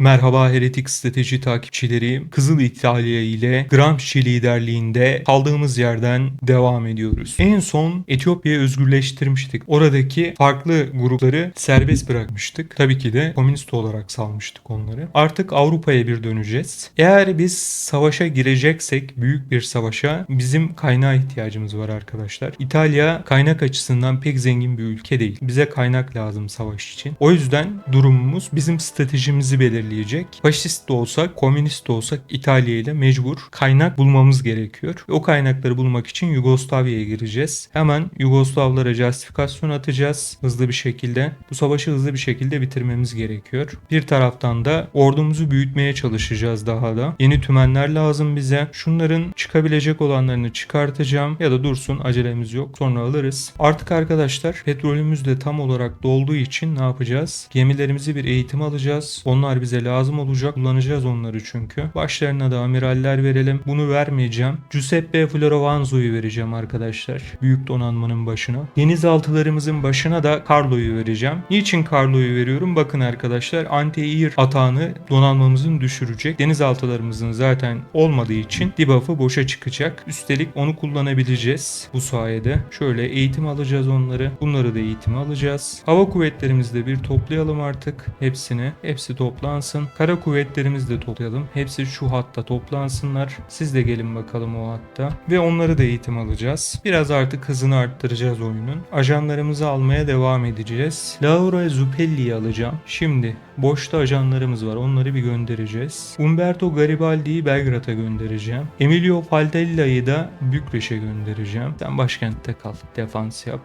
Merhaba Heretik Strateji takipçileri. Kızıl İtalya ile Gramsci liderliğinde kaldığımız yerden devam ediyoruz. En son Etiyopya'yı özgürleştirmiştik. Oradaki farklı grupları serbest bırakmıştık. Tabii ki de komünist olarak salmıştık onları. Artık Avrupa'ya bir döneceğiz. Eğer biz savaşa gireceksek büyük bir savaşa bizim kaynağa ihtiyacımız var arkadaşlar. İtalya kaynak açısından pek zengin bir ülke değil. Bize kaynak lazım savaş için. O yüzden durumumuz bizim stratejimizi belirleyecek. Faşist de olsak, komünist de olsak İtalya ile mecbur kaynak bulmamız gerekiyor. O kaynakları bulmak için Yugoslavya'ya gireceğiz. Hemen Yugoslavlara justifikasyon atacağız hızlı bir şekilde. Bu savaşı hızlı bir şekilde bitirmemiz gerekiyor. Bir taraftan da ordumuzu büyütmeye çalışacağız daha da. Yeni tümenler lazım bize. Şunların çıkabilecek olanlarını çıkartacağım ya da dursun acelemiz yok. Sonra alırız. Artık arkadaşlar petrolümüz de tam olarak dolduğu için ne yapacağız? Gemilerimizi bir eğitim alacağız. Onlar bize lazım olacak. Kullanacağız onları çünkü. Başlarına da amiraller verelim. Bunu vermeyeceğim. Giuseppe Florovanzo'yu vereceğim arkadaşlar. Büyük donanmanın başına. Denizaltılarımızın başına da Carlo'yu vereceğim. Niçin Carlo'yu veriyorum? Bakın arkadaşlar anti-air atağını donanmamızın düşürecek. Denizaltılarımızın zaten olmadığı için debuff'ı boşa çıkacak. Üstelik onu kullanabileceğiz bu sayede. Şöyle eğitim alacağız onları. Bunları da eğitime alacağız. Hava kuvvetlerimizi de bir toplayalım artık. Hepsini. Hepsi toplansın. Kara kuvvetlerimizi de toplayalım. Hepsi şu hatta toplansınlar. Siz de gelin bakalım o hatta. Ve onları da eğitim alacağız. Biraz artık hızını arttıracağız oyunun. Ajanlarımızı almaya devam edeceğiz. Laura Zupelli'yi alacağım. Şimdi boşta ajanlarımız var. Onları bir göndereceğiz. Umberto Garibaldi'yi Belgrad'a göndereceğim. Emilio Faldella'yı da Bükreş'e göndereceğim. Sen başkentte kal. Defans yap.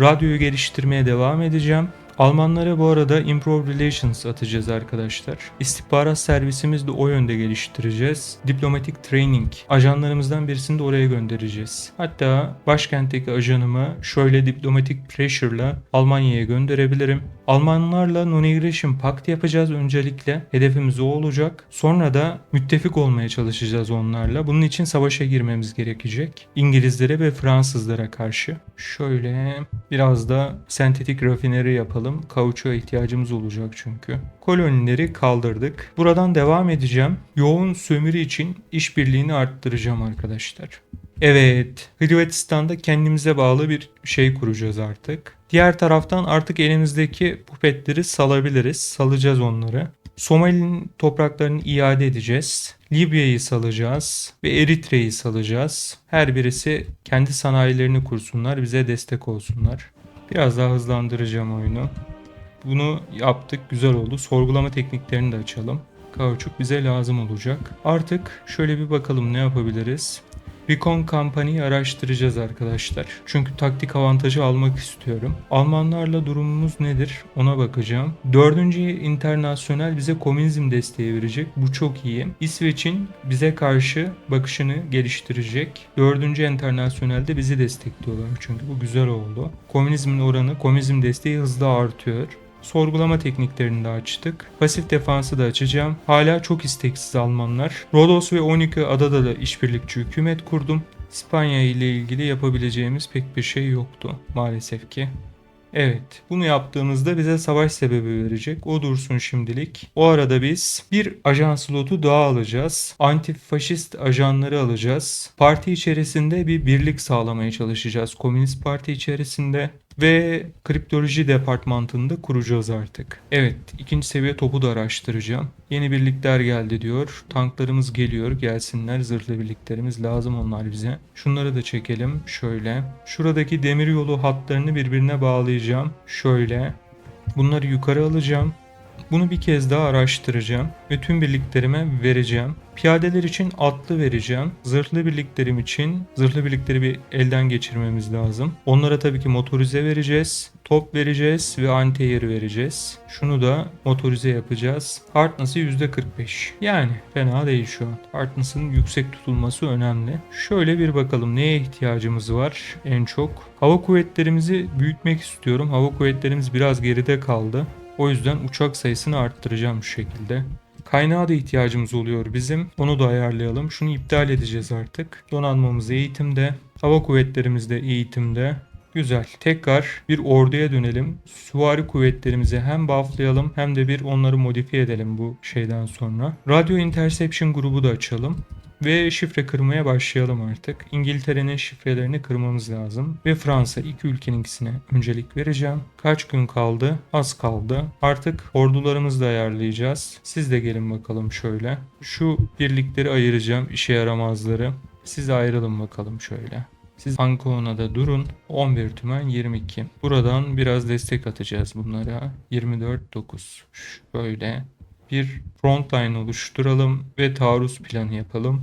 Radyoyu geliştirmeye devam edeceğim. Almanlara bu arada Improve Relations atacağız arkadaşlar. İstihbarat servisimizi de o yönde geliştireceğiz. Diplomatic Training ajanlarımızdan birisini de oraya göndereceğiz. Hatta başkentteki ajanımı şöyle Diplomatic Pressure'la Almanya'ya gönderebilirim. Almanlarla Non-Aggression Pact yapacağız öncelikle. Hedefimiz o olacak. Sonra da müttefik olmaya çalışacağız onlarla. Bunun için savaşa girmemiz gerekecek. İngilizlere ve Fransızlara karşı. Şöyle biraz da sentetik rafineri yapalım. Kauçuğa ihtiyacımız olacak çünkü. Kolonileri kaldırdık. Buradan devam edeceğim. Yoğun sömürü için işbirliğini arttıracağım arkadaşlar. Evet, Hırvatistan'da kendimize bağlı bir şey kuracağız artık. Diğer taraftan artık elimizdeki pupetleri salabiliriz. Salacağız onları. Somali'nin topraklarını iade edeceğiz. Libya'yı salacağız ve Eritre'yi salacağız. Her birisi kendi sanayilerini kursunlar, bize destek olsunlar. Biraz daha hızlandıracağım oyunu. Bunu yaptık, güzel oldu. Sorgulama tekniklerini de açalım. Kauçuk bize lazım olacak. Artık şöyle bir bakalım ne yapabiliriz. Recon Company'yi araştıracağız arkadaşlar. Çünkü taktik avantajı almak istiyorum. Almanlarla durumumuz nedir ona bakacağım. Dördüncü internasyonel bize komünizm desteği verecek. Bu çok iyi. İsveç'in bize karşı bakışını geliştirecek. Dördüncü internasyonelde bizi destekliyorlar. Çünkü bu güzel oldu. Komünizmin oranı, komünizm desteği hızla artıyor. Sorgulama tekniklerini de açtık. Pasif defansı da açacağım. Hala çok isteksiz Almanlar. Rodos ve 12 adada da işbirlikçi hükümet kurdum. İspanya ile ilgili yapabileceğimiz pek bir şey yoktu maalesef ki. Evet, bunu yaptığımızda bize savaş sebebi verecek. O dursun şimdilik. O arada biz bir ajan slotu daha alacağız. Antifaşist ajanları alacağız. Parti içerisinde bir birlik sağlamaya çalışacağız. Komünist Parti içerisinde ve kriptoloji departmanını da kuracağız artık. Evet, ikinci seviye topu da araştıracağım. Yeni birlikler geldi diyor. Tanklarımız geliyor. Gelsinler. Zırhlı birliklerimiz lazım onlar bize. Şunları da çekelim. Şöyle. Şuradaki demiryolu hatlarını birbirine bağlayacağım. Şöyle. Bunları yukarı alacağım. Bunu bir kez daha araştıracağım ve tüm birliklerime vereceğim. Piyadeler için atlı vereceğim. Zırhlı birliklerim için zırhlı birlikleri bir elden geçirmemiz lazım. Onlara tabii ki motorize vereceğiz. Top vereceğiz ve anti vereceğiz. Şunu da motorize yapacağız. Hardness'ı %45. Yani fena değil şu an. Hardness'ın yüksek tutulması önemli. Şöyle bir bakalım neye ihtiyacımız var en çok. Hava kuvvetlerimizi büyütmek istiyorum. Hava kuvvetlerimiz biraz geride kaldı. O yüzden uçak sayısını arttıracağım şu şekilde. Kaynağa da ihtiyacımız oluyor bizim. Onu da ayarlayalım. Şunu iptal edeceğiz artık. Donanmamız eğitimde. Hava kuvvetlerimiz de eğitimde. Güzel. Tekrar bir orduya dönelim. Süvari kuvvetlerimizi hem bufflayalım hem de bir onları modifiye edelim bu şeyden sonra. Radio Interception grubu da açalım. Ve şifre kırmaya başlayalım artık. İngiltere'nin şifrelerini kırmamız lazım. Ve Fransa iki ülkenin ikisine öncelik vereceğim. Kaç gün kaldı? Az kaldı. Artık ordularımızı da ayarlayacağız. Siz de gelin bakalım şöyle. Şu birlikleri ayıracağım işe yaramazları. Siz ayrılın bakalım şöyle. Siz Ankona'da durun. 11 tümen 22. Buradan biraz destek atacağız bunlara. 24 9. Şöyle bir frontline oluşturalım ve taarruz planı yapalım.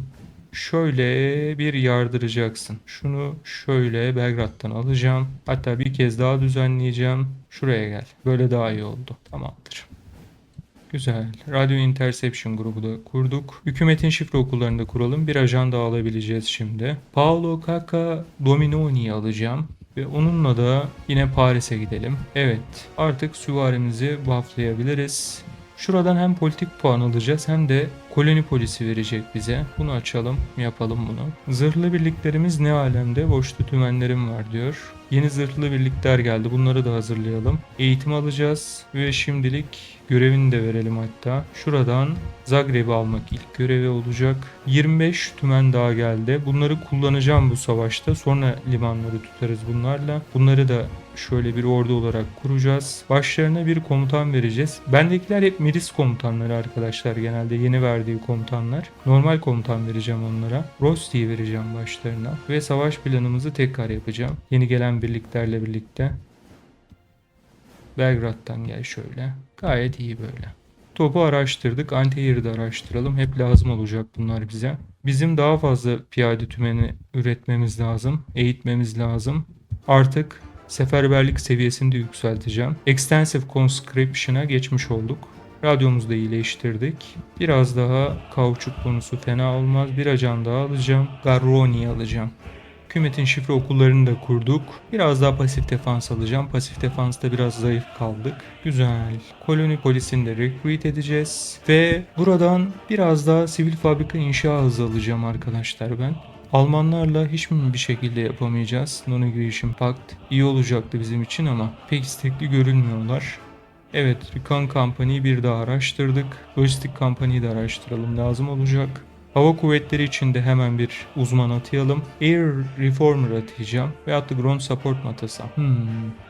Şöyle bir yardıracaksın. Şunu şöyle Belgrad'dan alacağım. Hatta bir kez daha düzenleyeceğim. Şuraya gel. Böyle daha iyi oldu. Tamamdır. Güzel. Radio Interception grubu da kurduk. Hükümetin şifre okullarını da kuralım. Bir ajan daha alabileceğiz şimdi. Paolo Caca Dominoni'yi alacağım. Ve onunla da yine Paris'e gidelim. Evet. Artık süvarimizi bufflayabiliriz. Şuradan hem politik puan alacağız hem de koloni polisi verecek bize. Bunu açalım, yapalım bunu. Zırhlı birliklerimiz ne alemde? Boşta tümenlerim var diyor. Yeni zırhlı birlikler geldi. Bunları da hazırlayalım. Eğitim alacağız ve şimdilik görevini de verelim hatta. Şuradan Zagreb'i almak ilk görevi olacak. 25 tümen daha geldi. Bunları kullanacağım bu savaşta. Sonra limanları tutarız bunlarla. Bunları da şöyle bir ordu olarak kuracağız. Başlarına bir komutan vereceğiz. Bendekiler hep milis komutanları arkadaşlar genelde yeni verdiği komutanlar. Normal komutan vereceğim onlara. Rosti'yi vereceğim başlarına. Ve savaş planımızı tekrar yapacağım. Yeni gelen birliklerle birlikte. Belgrad'dan gel şöyle. Gayet iyi böyle. Topu araştırdık. Antehir'i de araştıralım. Hep lazım olacak bunlar bize. Bizim daha fazla piyade tümeni üretmemiz lazım. Eğitmemiz lazım. Artık seferberlik seviyesini de yükselteceğim. Extensive Conscription'a geçmiş olduk. Radyomuzu da iyileştirdik. Biraz daha kauçuk bonusu fena olmaz. Bir ajan daha alacağım. Garroni alacağım. Hükümetin şifre okullarını da kurduk. Biraz daha pasif defans alacağım. Pasif defansta biraz zayıf kaldık. Güzel. Koloni polisini de recruit edeceğiz. Ve buradan biraz daha sivil fabrika inşa hızı alacağım arkadaşlar ben. Almanlarla hiç mi bir şekilde yapamayacağız? Non-Aggression Pact iyi olacaktı bizim için ama pek istekli görünmüyorlar. Evet, Recon Company'yi bir daha araştırdık. Lojistik Company'yi de araştıralım lazım olacak. Hava kuvvetleri için de hemen bir uzman atayalım. Air Reformer atayacağım. Veyahut da Ground Support mu atasam? Hmm.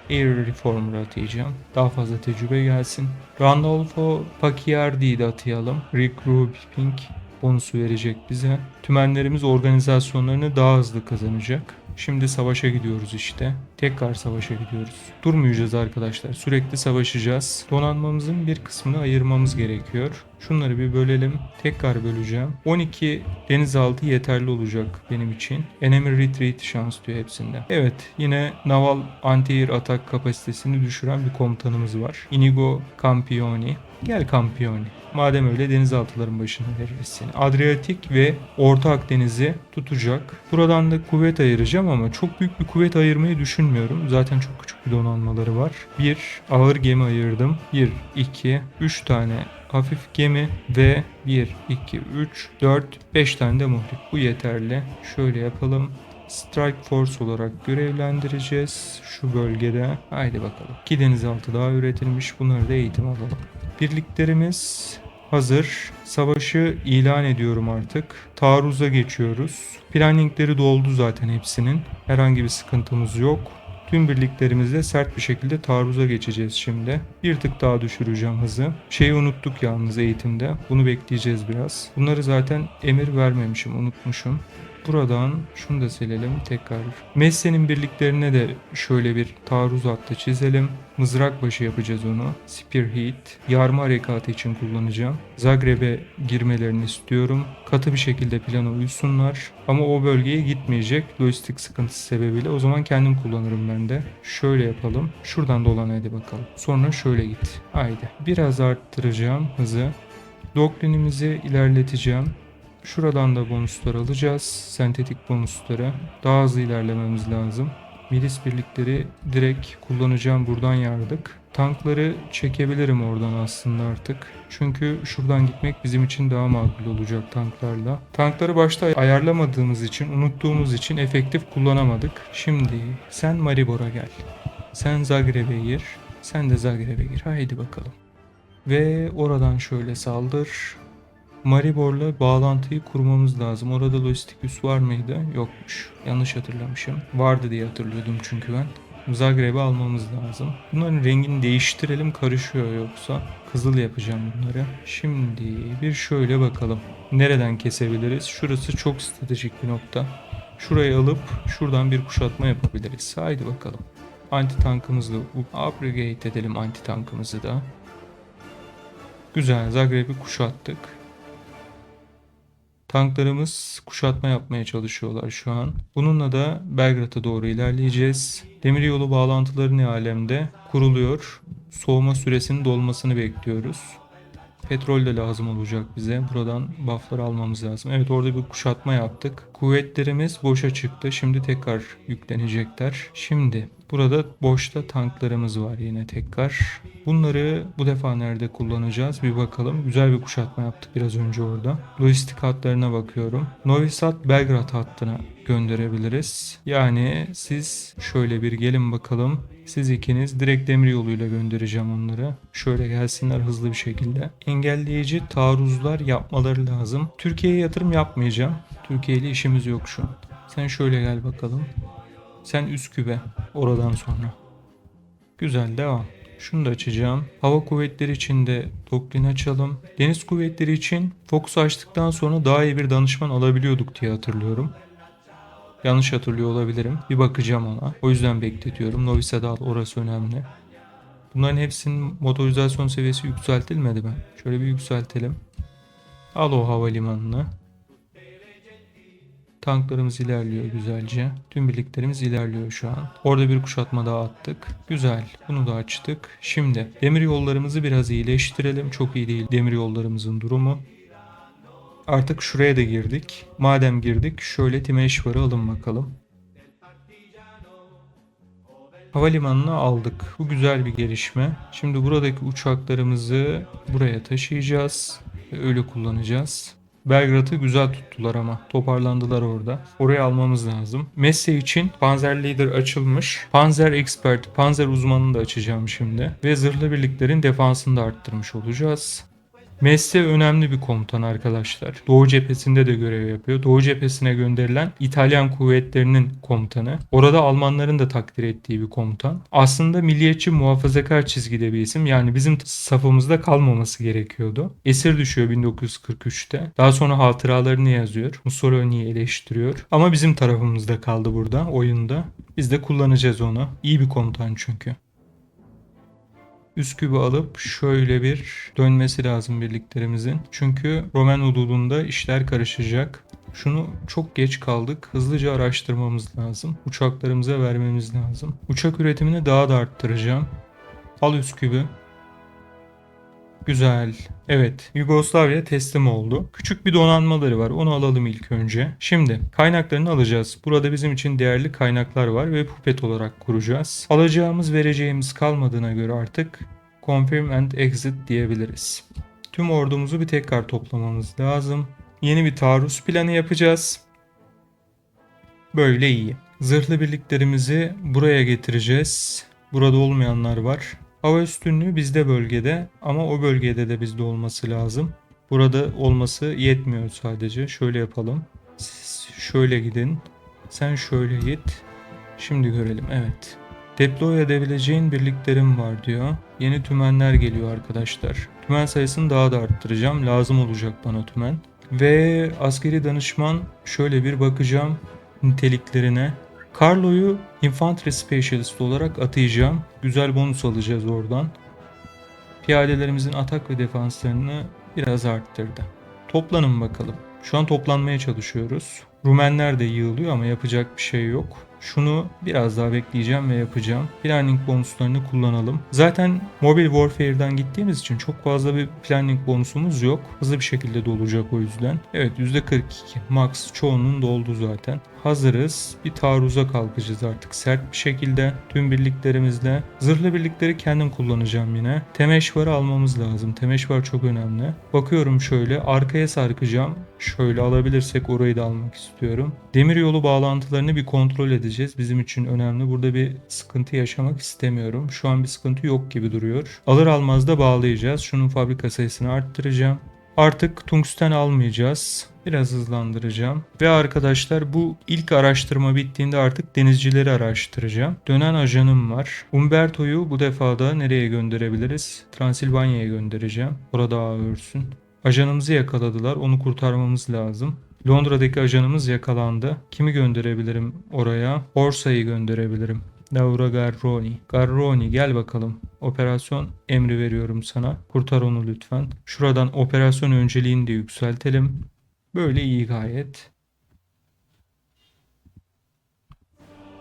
Air Reformer atayacağım. Daha fazla tecrübe gelsin. Randolfo Pacchiardi'yi de atayalım. Regrouping bonusu verecek bize. Tümenlerimiz organizasyonlarını daha hızlı kazanacak. Şimdi savaşa gidiyoruz işte. Tekrar savaşa gidiyoruz. Durmayacağız arkadaşlar. Sürekli savaşacağız. Donanmamızın bir kısmını ayırmamız gerekiyor. Şunları bir bölelim. Tekrar böleceğim. 12 denizaltı yeterli olacak benim için. Enemy retreat şans diyor hepsinde. Evet yine naval anti-air atak kapasitesini düşüren bir komutanımız var. Inigo Campioni. Gel Campioni. Madem öyle denizaltıların başına veririz seni. Adriyatik ve Orta Akdeniz'i tutacak. Buradan da kuvvet ayıracağım ama çok büyük bir kuvvet ayırmayı düşünmüyorum. Zaten çok küçük bir donanmaları var. Bir ağır gemi ayırdım. 1, 2, 3 tane hafif gemi ve 1, 2, 3, 4, 5 tane de muhrip. Bu yeterli. Şöyle yapalım. Strike Force olarak görevlendireceğiz şu bölgede. Haydi bakalım. İki denizaltı daha üretilmiş. Bunları da eğitim alalım. Birliklerimiz hazır. Savaşı ilan ediyorum artık. Taarruza geçiyoruz. Planningleri doldu zaten hepsinin. Herhangi bir sıkıntımız yok. Tüm birliklerimizle sert bir şekilde taarruza geçeceğiz şimdi. Bir tık daha düşüreceğim hızı. Şeyi unuttuk yalnız eğitimde. Bunu bekleyeceğiz biraz. Bunları zaten emir vermemişim, unutmuşum. Buradan şunu da silelim tekrar. Messe'nin birliklerine de şöyle bir taarruz hattı çizelim. Mızrak başı yapacağız onu. Spearhead. Yarma harekatı için kullanacağım. Zagreb'e girmelerini istiyorum. Katı bir şekilde plana uysunlar. Ama o bölgeye gitmeyecek. Lojistik sıkıntısı sebebiyle. O zaman kendim kullanırım ben de. Şöyle yapalım. Şuradan dolan hadi bakalım. Sonra şöyle git. Haydi. Biraz arttıracağım hızı. Doktrinimizi ilerleteceğim. Şuradan da bonuslar alacağız. Sentetik bonusları. Daha hızlı ilerlememiz lazım. Milis birlikleri direkt kullanacağım buradan yardık. Tankları çekebilirim oradan aslında artık. Çünkü şuradan gitmek bizim için daha makul olacak tanklarla. Tankları başta ayarlamadığımız için, unuttuğumuz için efektif kullanamadık. Şimdi sen Maribor'a gel. Sen Zagreb'e gir. Sen de Zagreb'e gir. Haydi bakalım. Ve oradan şöyle saldır. Maribor'la bağlantıyı kurmamız lazım. Orada lojistik üs var mıydı? Yokmuş. Yanlış hatırlamışım. Vardı diye hatırlıyordum çünkü ben. Zagreb'i almamız lazım. Bunların rengini değiştirelim karışıyor yoksa. Kızıl yapacağım bunları. Şimdi bir şöyle bakalım. Nereden kesebiliriz? Şurası çok stratejik bir nokta. Şurayı alıp şuradan bir kuşatma yapabiliriz. Haydi bakalım. Anti tankımızla upgrade edelim anti tankımızı da. Güzel Zagreb'i kuşattık. Tanklarımız kuşatma yapmaya çalışıyorlar şu an. Bununla da Belgrad'a doğru ilerleyeceğiz. Demiryolu bağlantıları ne alemde? Kuruluyor. Soğuma süresinin dolmasını bekliyoruz. Petrol de lazım olacak bize. Buradan bufflar almamız lazım. Evet orada bir kuşatma yaptık. Kuvvetlerimiz boşa çıktı. Şimdi tekrar yüklenecekler. Şimdi burada boşta tanklarımız var yine tekrar. Bunları bu defa nerede kullanacağız bir bakalım. Güzel bir kuşatma yaptık biraz önce orada. Lojistik hatlarına bakıyorum. Novi Sad Belgrad hattına gönderebiliriz. Yani siz şöyle bir gelin bakalım. Siz ikiniz direkt demir yoluyla göndereceğim onları. Şöyle gelsinler hızlı bir şekilde. Engelleyici taarruzlar yapmaları lazım. Türkiye'ye yatırım yapmayacağım. Türkiye ile işimiz yok şu an. Sen şöyle gel bakalım. Sen Üsküp'e oradan sonra. Güzel devam. Şunu da açacağım. Hava kuvvetleri için de doktrin açalım. Deniz kuvvetleri için Fox açtıktan sonra daha iyi bir danışman alabiliyorduk diye hatırlıyorum. Yanlış hatırlıyor olabilirim. Bir bakacağım ona. O yüzden bekletiyorum. Novi Sad orası önemli. Bunların hepsinin motorizasyon seviyesi yükseltilmedi mi? Şöyle bir yükseltelim. Al o havalimanını. Tanklarımız ilerliyor güzelce. Tüm birliklerimiz ilerliyor şu an. Orada bir kuşatma daha attık. Güzel. Bunu da açtık. Şimdi demir yollarımızı biraz iyileştirelim. Çok iyi değil demir yollarımızın durumu. Artık şuraya da girdik. Madem girdik şöyle Timeşvar'ı alın bakalım. Havalimanını aldık. Bu güzel bir gelişme. Şimdi buradaki uçaklarımızı buraya taşıyacağız. Ve öyle kullanacağız. Belgrad'ı güzel tuttular ama. Toparlandılar orada. Oraya almamız lazım. Mesle için Panzer Leader açılmış. Panzer Expert, Panzer uzmanını da açacağım şimdi. Ve zırhlı birliklerin defansını da arttırmış olacağız. Mesle önemli bir komutan arkadaşlar. Doğu cephesinde de görev yapıyor. Doğu cephesine gönderilen İtalyan kuvvetlerinin komutanı. Orada Almanların da takdir ettiği bir komutan. Aslında milliyetçi muhafazakar çizgide bir isim. Yani bizim safımızda kalmaması gerekiyordu. Esir düşüyor 1943'te. Daha sonra hatıralarını yazıyor. Mussolini'yi eleştiriyor. Ama bizim tarafımızda kaldı burada oyunda. Biz de kullanacağız onu. İyi bir komutan çünkü. Üsküp'ü alıp şöyle bir dönmesi lazım birliklerimizin. Çünkü Roman hududunda işler karışacak. Şunu çok geç kaldık. Hızlıca araştırmamız lazım. Uçaklarımıza vermemiz lazım. Uçak üretimini daha da arttıracağım. Al Üsküp'ü. Güzel. Evet. Yugoslavya teslim oldu. Küçük bir donanmaları var. Onu alalım ilk önce. Şimdi kaynaklarını alacağız. Burada bizim için değerli kaynaklar var ve pupet olarak kuracağız. Alacağımız vereceğimiz kalmadığına göre artık confirm and exit diyebiliriz. Tüm ordumuzu bir tekrar toplamamız lazım. Yeni bir taarruz planı yapacağız. Böyle iyi. Zırhlı birliklerimizi buraya getireceğiz. Burada olmayanlar var. Hava üstünlüğü bizde bölgede ama o bölgede de bizde olması lazım. Burada olması yetmiyor sadece. Şöyle yapalım. Siz şöyle gidin. Sen şöyle git. Şimdi görelim. Evet. Deploy edebileceğin birliklerim var diyor. Yeni tümenler geliyor arkadaşlar. Tümen sayısını daha da arttıracağım. Lazım olacak bana tümen. Ve askeri danışman şöyle bir bakacağım niteliklerine. Carlo'yu Infantry Specialist olarak atayacağım. Güzel bonus alacağız oradan. Piyadelerimizin atak ve defanslarını biraz arttırdı. Toplanın bakalım. Şu an toplanmaya çalışıyoruz. Rumenler de yığılıyor ama yapacak bir şey yok. Şunu biraz daha bekleyeceğim ve yapacağım. Planning bonuslarını kullanalım. Zaten Mobile Warfare'dan gittiğimiz için çok fazla bir planning bonusumuz yok. Hızlı bir şekilde dolacak o yüzden. Evet %42. Max çoğunun doldu zaten. Hazırız. Bir taarruza kalkacağız artık sert bir şekilde. Tüm birliklerimizle. Zırhlı birlikleri kendim kullanacağım yine. Temeşvar'ı almamız lazım. Temeşvar çok önemli. Bakıyorum şöyle arkaya sarkacağım. Şöyle alabilirsek orayı da almak istiyorum. Demiryolu bağlantılarını bir kontrol edeceğiz. Bizim için önemli. Burada bir sıkıntı yaşamak istemiyorum. Şu an bir sıkıntı yok gibi duruyor. Alır almaz da bağlayacağız. Şunun fabrika sayısını arttıracağım. Artık tungsten almayacağız. Biraz hızlandıracağım. Ve arkadaşlar bu ilk araştırma bittiğinde artık denizcileri araştıracağım. Dönen ajanım var. Umberto'yu bu defa da nereye gönderebiliriz? Transilvanya'ya göndereceğim. Orada ağ örsün. Ajanımızı yakaladılar. Onu kurtarmamız lazım. Londra'daki ajanımız yakalandı. Kimi gönderebilirim oraya? Orsa'yı gönderebilirim. Laura Garroni. Garroni gel bakalım. Operasyon emri veriyorum sana. Kurtar onu lütfen. Şuradan operasyon önceliğini de yükseltelim. Böyle iyi gayet.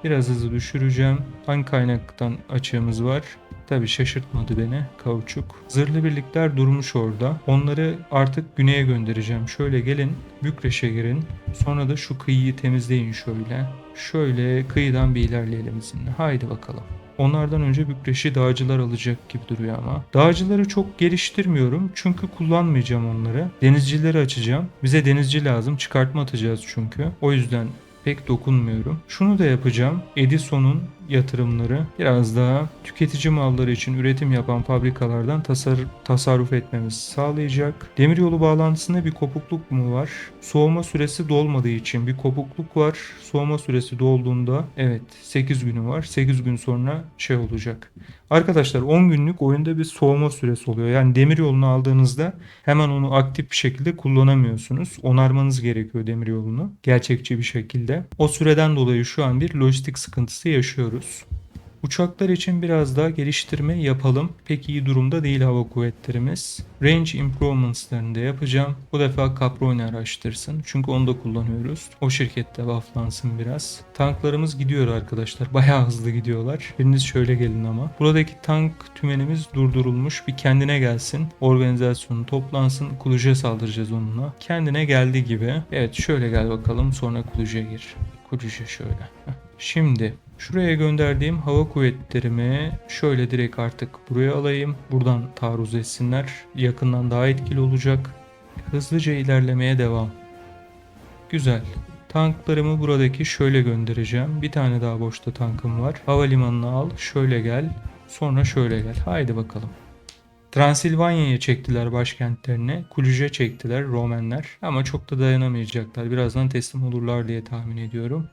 Biraz hızı düşüreceğim. Hangi kaynaktan açığımız var? Tabi şaşırtmadı beni kauçuk. Zırhlı birlikler durmuş orada. Onları artık güneye göndereceğim. Şöyle gelin Bükreş'e girin. Sonra da şu kıyıyı temizleyin şöyle. Şöyle kıyıdan bir ilerleyelim sizinle. Haydi bakalım. Onlardan önce Bükreş'i dağcılar alacak gibi duruyor ama. Dağcıları çok geliştirmiyorum çünkü kullanmayacağım onları. Denizcileri açacağım. Bize denizci lazım. Çıkartma atacağız çünkü. O yüzden pek dokunmuyorum. Şunu da yapacağım. Edison'un yatırımları biraz daha tüketici malları için üretim yapan fabrikalardan tasar tasarruf etmemizi sağlayacak. Demiryolu bağlantısında bir kopukluk mu var? Soğuma süresi dolmadığı için bir kopukluk var. Soğuma süresi dolduğunda evet 8 günü var. 8 gün sonra şey olacak. Arkadaşlar 10 günlük oyunda bir soğuma süresi oluyor. Yani demiryolunu aldığınızda hemen onu aktif bir şekilde kullanamıyorsunuz. Onarmanız gerekiyor demiryolunu gerçekçi bir şekilde. O süreden dolayı şu an bir lojistik sıkıntısı yaşıyoruz. Uçaklar için biraz daha geliştirme yapalım. Pek iyi durumda değil hava kuvvetlerimiz. Range improvements'larını da yapacağım. Bu defa Caproni araştırsın. Çünkü onu da kullanıyoruz. O şirkette bufflansın biraz. Tanklarımız gidiyor arkadaşlar. Bayağı hızlı gidiyorlar. Biriniz şöyle gelin ama. Buradaki tank tümenimiz durdurulmuş. Bir kendine gelsin. Organizasyonu toplansın. Kuluca saldıracağız onunla. Kendine geldi gibi. Evet şöyle gel bakalım. Sonra Kuluca gir. Kuluca şöyle. Şimdi Şuraya gönderdiğim hava kuvvetlerimi şöyle direkt artık buraya alayım. Buradan taarruz etsinler. Yakından daha etkili olacak. Hızlıca ilerlemeye devam. Güzel. Tanklarımı buradaki şöyle göndereceğim. Bir tane daha boşta tankım var. Havalimanına al. Şöyle gel. Sonra şöyle gel. Haydi bakalım. Transilvanya'ya çektiler başkentlerine. Kulüce çektiler Romenler. Ama çok da dayanamayacaklar. Birazdan teslim olurlar diye tahmin ediyorum.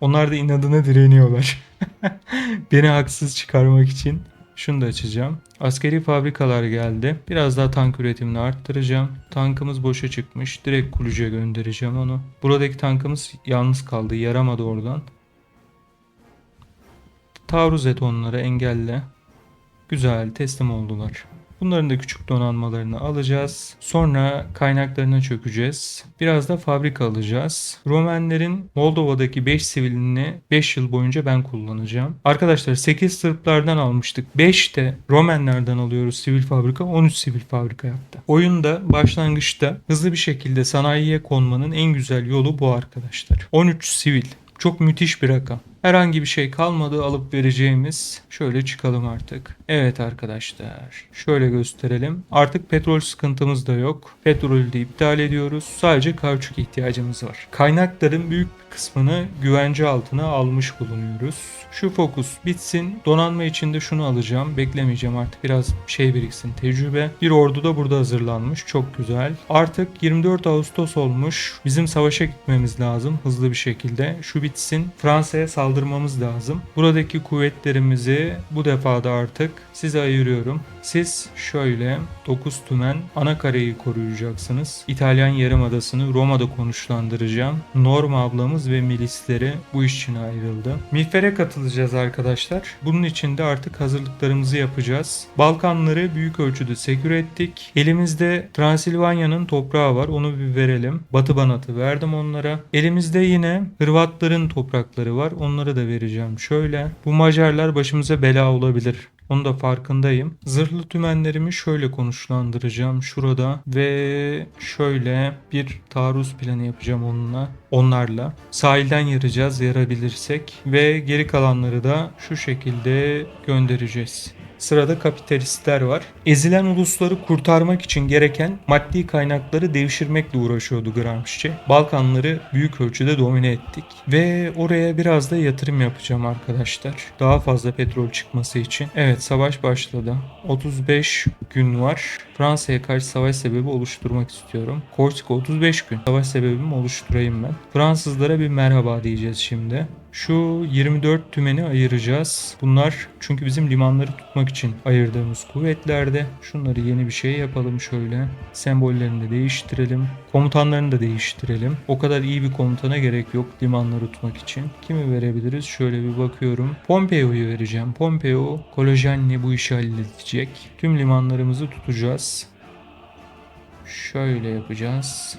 Onlar da inadına direniyorlar. Beni haksız çıkarmak için. Şunu da açacağım. Askeri fabrikalar geldi. Biraz daha tank üretimini arttıracağım. Tankımız boşa çıkmış. Direkt Kulucu'ya göndereceğim onu. Buradaki tankımız yalnız kaldı. Yaramadı oradan. Taarruz et onları engelle. Güzel teslim oldular. Bunların da küçük donanmalarını alacağız. Sonra kaynaklarına çökeceğiz. Biraz da fabrika alacağız. Romenlerin Moldova'daki 5 sivilini 5 yıl boyunca ben kullanacağım. Arkadaşlar 8 Sırplardan almıştık. 5 de Romenlerden alıyoruz sivil fabrika. 13 sivil fabrika yaptı. Oyunda başlangıçta hızlı bir şekilde sanayiye konmanın en güzel yolu bu arkadaşlar. 13 sivil. Çok müthiş bir rakam. Herhangi bir şey kalmadı alıp vereceğimiz. Şöyle çıkalım artık. Evet arkadaşlar. Şöyle gösterelim. Artık petrol sıkıntımız da yok. Petrolü de iptal ediyoruz. Sadece kauçuk ihtiyacımız var. Kaynakların büyük kısmını güvence altına almış bulunuyoruz. Şu fokus bitsin. Donanma içinde şunu alacağım. Beklemeyeceğim artık biraz şey biriksin tecrübe. Bir ordu da burada hazırlanmış. Çok güzel. Artık 24 Ağustos olmuş. Bizim savaşa gitmemiz lazım hızlı bir şekilde. Şu bitsin. Fransa'ya saldırı saldırmamız lazım. Buradaki kuvvetlerimizi bu defada artık size ayırıyorum. Siz şöyle 9 tümen ana kareyi koruyacaksınız. İtalyan Yarımadası'nı Roma'da konuşlandıracağım. Norma ablamız ve milisleri bu iş için ayrıldı. Milfer'e katılacağız arkadaşlar. Bunun için de artık hazırlıklarımızı yapacağız. Balkanları büyük ölçüde sekür ettik. Elimizde Transilvanya'nın toprağı var. Onu bir verelim. Batı Banat'ı verdim onlara. Elimizde yine Hırvatların toprakları var. Onları da vereceğim. Şöyle. Bu Macarlar başımıza bela olabilir. Onun da farkındayım. Zırhlı tümenlerimi şöyle konuşlandıracağım şurada ve şöyle bir taarruz planı yapacağım onunla. Onlarla. Sahilden yarayacağız yarabilirsek ve geri kalanları da şu şekilde göndereceğiz. Sırada kapitalistler var. Ezilen ulusları kurtarmak için gereken maddi kaynakları devşirmekle uğraşıyordu Gramsci. Balkanları büyük ölçüde domine ettik. Ve oraya biraz da yatırım yapacağım arkadaşlar. Daha fazla petrol çıkması için. Evet savaş başladı. 35 gün var. Fransa'ya karşı savaş sebebi oluşturmak istiyorum. Korsika 35 gün. Savaş sebebimi oluşturayım ben. Fransızlara bir merhaba diyeceğiz şimdi. Şu 24 tümeni ayıracağız. Bunlar çünkü bizim limanları tutmak için ayırdığımız kuvvetlerde. Şunları yeni bir şey yapalım şöyle. Sembollerini de değiştirelim. Komutanlarını da değiştirelim. O kadar iyi bir komutana gerek yok limanları tutmak için. Kimi verebiliriz? Şöyle bir bakıyorum. Pompeo'yu vereceğim. Pompeo, Kolojenli bu işi halledecek. Tüm limanlarımızı tutacağız. Şöyle yapacağız.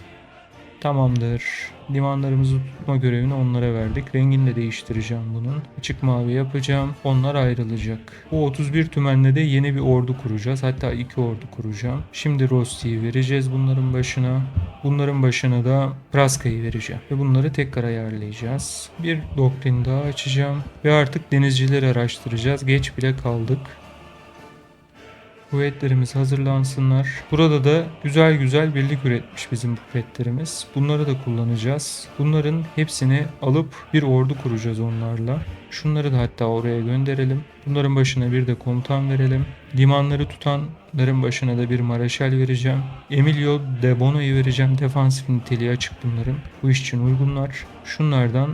Tamamdır. Limanlarımızı tutma görevini onlara verdik. Rengini de değiştireceğim bunun. Açık mavi yapacağım. Onlar ayrılacak. Bu 31 tümenle de yeni bir ordu kuracağız. Hatta iki ordu kuracağım. Şimdi Rosti'yi vereceğiz bunların başına. Bunların başına da Praska'yı vereceğim. Ve bunları tekrar ayarlayacağız. Bir doktrin daha açacağım. Ve artık denizcileri araştıracağız. Geç bile kaldık. Kuvvetlerimiz hazırlansınlar. Burada da güzel güzel birlik üretmiş bizim kuvvetlerimiz. Bunları da kullanacağız. Bunların hepsini alıp bir ordu kuracağız onlarla. Şunları da hatta oraya gönderelim. Bunların başına bir de komutan verelim. Limanları tutanların başına da bir mareşal vereceğim. Emilio de Bono'yu vereceğim. Defansif niteliği açık bunların. Bu iş için uygunlar. Şunlardan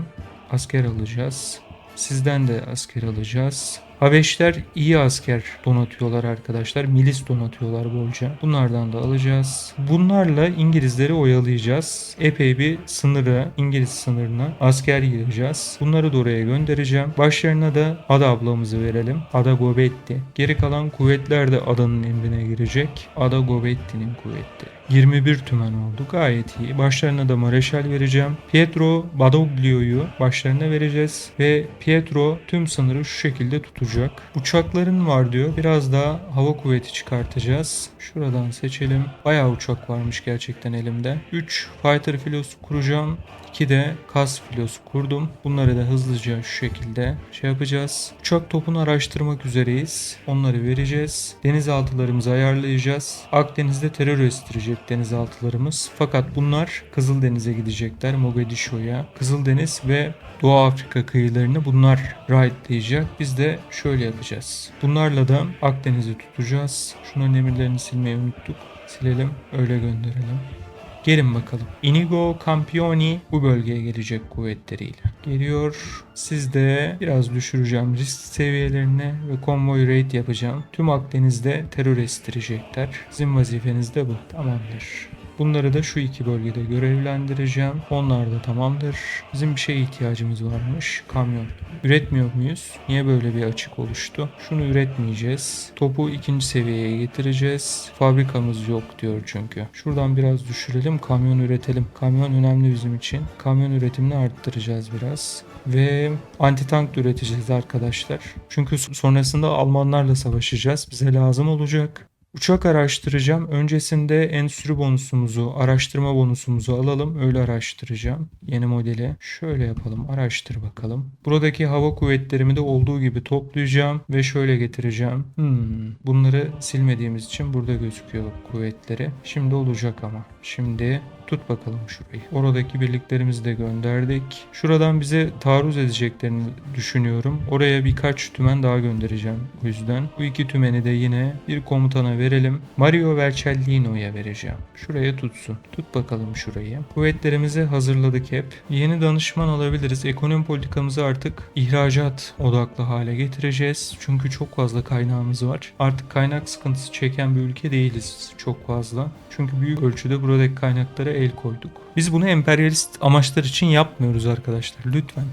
asker alacağız. Sizden de asker alacağız. Habeşler iyi asker donatıyorlar arkadaşlar. Milis donatıyorlar bolca. Bunlardan da alacağız. Bunlarla İngilizleri oyalayacağız. Epey bir sınırı, İngiliz sınırına asker yığacağız. Bunları da oraya göndereceğim. Başlarına da Ada ablamızı verelim. Ada Gobetti. Geri kalan kuvvetler de adanın emrine girecek. Ada Gobetti'nin kuvvetleri. 21 tümen oldu. Gayet iyi. Başlarına da Mareşal vereceğim. Pietro Badoglio'yu başlarına vereceğiz. Ve Pietro tüm sınırı şu şekilde tutacak. Uçakların var diyor. Biraz daha hava kuvveti çıkartacağız. Şuradan seçelim. Bayağı uçak varmış gerçekten elimde. 3 fighter filosu kuracağım. 2 de kas filosu kurdum. Bunları da hızlıca şu şekilde şey yapacağız. Uçak topunu araştırmak üzereyiz. Onları vereceğiz. Denizaltılarımızı ayarlayacağız. Akdeniz'de terör estirecek denizaltılarımız. Fakat bunlar Kızıldeniz'e gidecekler. Mogadishu'ya. Kızıldeniz ve Doğu Afrika kıyılarını bunlar rahatlayacak. Biz de şöyle yapacağız. Bunlarla da Akdeniz'i tutacağız. Şunların emirlerini silmeyi unuttuk. Silelim. Öyle gönderelim. Gelin bakalım. Inigo Campioni bu bölgeye gelecek kuvvetleriyle. Geliyor. Siz de biraz düşüreceğim risk seviyelerini ve konvoy raid yapacağım. Tüm Akdeniz'de terör estirecekler. Sizin vazifeniz de bu. Tamamdır. Bunları da şu iki bölgede görevlendireceğim. Onlar da tamamdır. Bizim bir şeye ihtiyacımız varmış. Kamyon. Üretmiyor muyuz? Niye böyle bir açık oluştu? Şunu üretmeyeceğiz. Topu ikinci seviyeye getireceğiz. Fabrikamız yok diyor çünkü. Şuradan biraz düşürelim. Kamyon üretelim. Kamyon önemli bizim için. Kamyon üretimini arttıracağız biraz. Ve anti tank da üreteceğiz arkadaşlar. Çünkü sonrasında Almanlarla savaşacağız. Bize lazım olacak. Uçak araştıracağım. Öncesinde endüstri bonusumuzu, araştırma bonusumuzu alalım. Öyle araştıracağım. Yeni modeli. Şöyle yapalım. Araştır bakalım. Buradaki hava kuvvetlerimi de olduğu gibi toplayacağım ve şöyle getireceğim. Hmm, bunları silmediğimiz için burada gözüküyor kuvvetleri. Şimdi olacak ama. Şimdi Tut bakalım şurayı. Oradaki birliklerimizi de gönderdik. Şuradan bize taarruz edeceklerini düşünüyorum. Oraya birkaç tümen daha göndereceğim o yüzden. Bu iki tümeni de yine bir komutana verelim. Mario Vercellino'ya vereceğim. Şuraya tutsun. Tut bakalım şurayı. Kuvvetlerimizi hazırladık hep. Yeni danışman alabiliriz. Ekonomi politikamızı artık ihracat odaklı hale getireceğiz. Çünkü çok fazla kaynağımız var. Artık kaynak sıkıntısı çeken bir ülke değiliz çok fazla. Çünkü büyük ölçüde buradaki kaynaklara el koyduk. Biz bunu emperyalist amaçlar için yapmıyoruz arkadaşlar. Lütfen.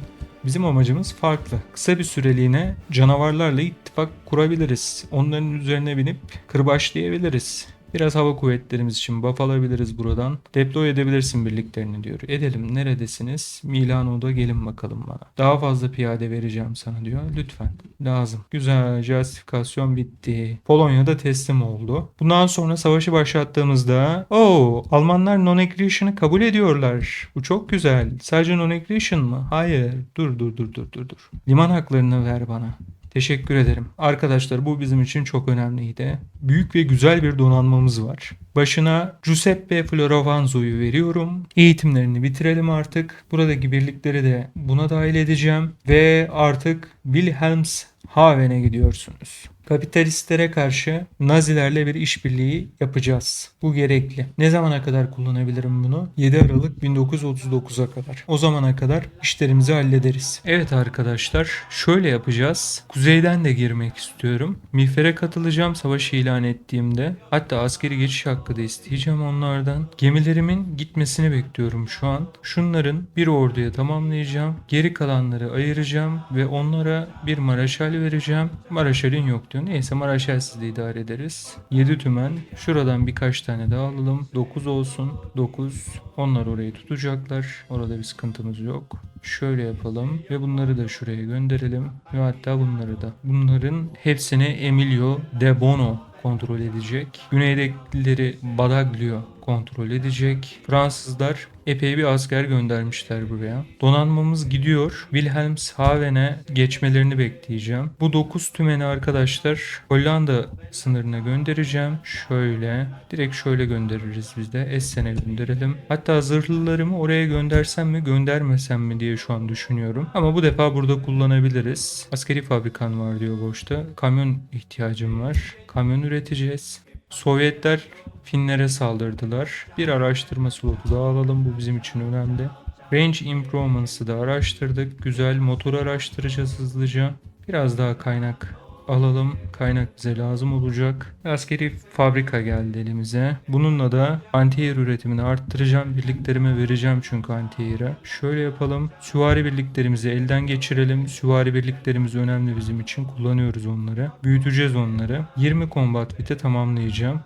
Bizim amacımız farklı. Kısa bir süreliğine canavarlarla ittifak kurabiliriz. Onların üzerine binip kırbaçlayabiliriz. Biraz hava kuvvetlerimiz için buff alabiliriz buradan. Deploy edebilirsin birliklerini diyor. Edelim. Neredesiniz? Milano'da gelin bakalım bana. Daha fazla piyade vereceğim sana diyor. Lütfen. Lazım. Güzel. Justifikasyon bitti. Polonya'da teslim oldu. Bundan sonra savaşı başlattığımızda o Almanlar non-aggression'ı kabul ediyorlar. Bu çok güzel. Sadece non-aggression mı? Hayır. Dur dur dur dur dur dur. Liman haklarını ver bana. Teşekkür ederim. Arkadaşlar bu bizim için çok önemliydi. Büyük ve güzel bir donanmamız var. Başına Giuseppe Florovanzo'yu veriyorum. Eğitimlerini bitirelim artık. Buradaki birlikleri de buna dahil edeceğim. Ve artık Wilhelmshaven'e gidiyorsunuz. Kapitalistlere karşı Nazilerle bir işbirliği yapacağız. Bu gerekli. Ne zamana kadar kullanabilirim bunu? 7 Aralık 1939'a kadar. O zamana kadar işlerimizi hallederiz. Evet arkadaşlar şöyle yapacağız. Kuzeyden de girmek istiyorum. Miğfer'e katılacağım savaşı ilan ettiğimde. Hatta askeri geçiş hakkı da isteyeceğim onlardan. Gemilerimin gitmesini bekliyorum şu an. Şunların bir orduya tamamlayacağım. Geri kalanları ayıracağım ve onlara bir Maraşal vereceğim. Maraşal'in yok diyor. Neyse Maraşal'siz de idare ederiz. 7 tümen. Şuradan birkaç tane daha alalım. 9 olsun. 9. Onlar orayı tutacaklar. Orada bir sıkıntımız yok. Şöyle yapalım ve bunları da şuraya gönderelim ve hatta bunları da. Bunların hepsini Emilio De Bono kontrol edecek. Güneydekileri Badaglio kontrol edecek. Fransızlar epey bir asker göndermişler buraya. Donanmamız gidiyor. Wilhelmshaven'e geçmelerini bekleyeceğim. Bu 9 tümeni arkadaşlar Hollanda sınırına göndereceğim. Şöyle. Direkt şöyle göndeririz biz de. Essen'e gönderelim. Hatta zırhlılarımı oraya göndersem mi göndermesem mi diye şu an düşünüyorum. Ama bu defa burada kullanabiliriz. Askeri fabrikan var diyor boşta. Kamyon ihtiyacım var. Kamyon üreteceğiz. Sovyetler Finlere saldırdılar. Bir araştırma slotu daha alalım. Bu bizim için önemli. Range Improvements'ı da araştırdık. Güzel motor araştıracağız hızlıca. Biraz daha kaynak alalım. Kaynak bize lazım olacak. Askeri fabrika geldi elimize. Bununla da anti-air üretimini arttıracağım. Birliklerime vereceğim çünkü anti-air'e. Şöyle yapalım. Süvari birliklerimizi elden geçirelim. Süvari birliklerimiz önemli bizim için. Kullanıyoruz onları. Büyüteceğiz onları. 20 combat bit'e tamamlayacağım.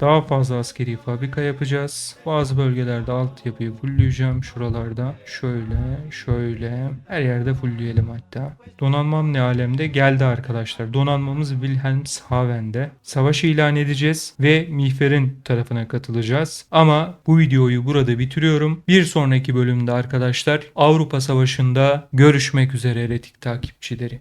Daha fazla askeri fabrika yapacağız. Bazı bölgelerde altyapıyı fullleyeceğim. Şuralarda şöyle şöyle her yerde fullleyelim hatta. Donanmam ne alemde? Geldi arkadaşlar. Donanmamız Wilhelmshaven'de. Savaşı ilan edeceğiz ve Miğfer'in tarafına katılacağız. Ama bu videoyu burada bitiriyorum. Bir sonraki bölümde arkadaşlar Avrupa Savaşı'nda görüşmek üzere eretik takipçileri.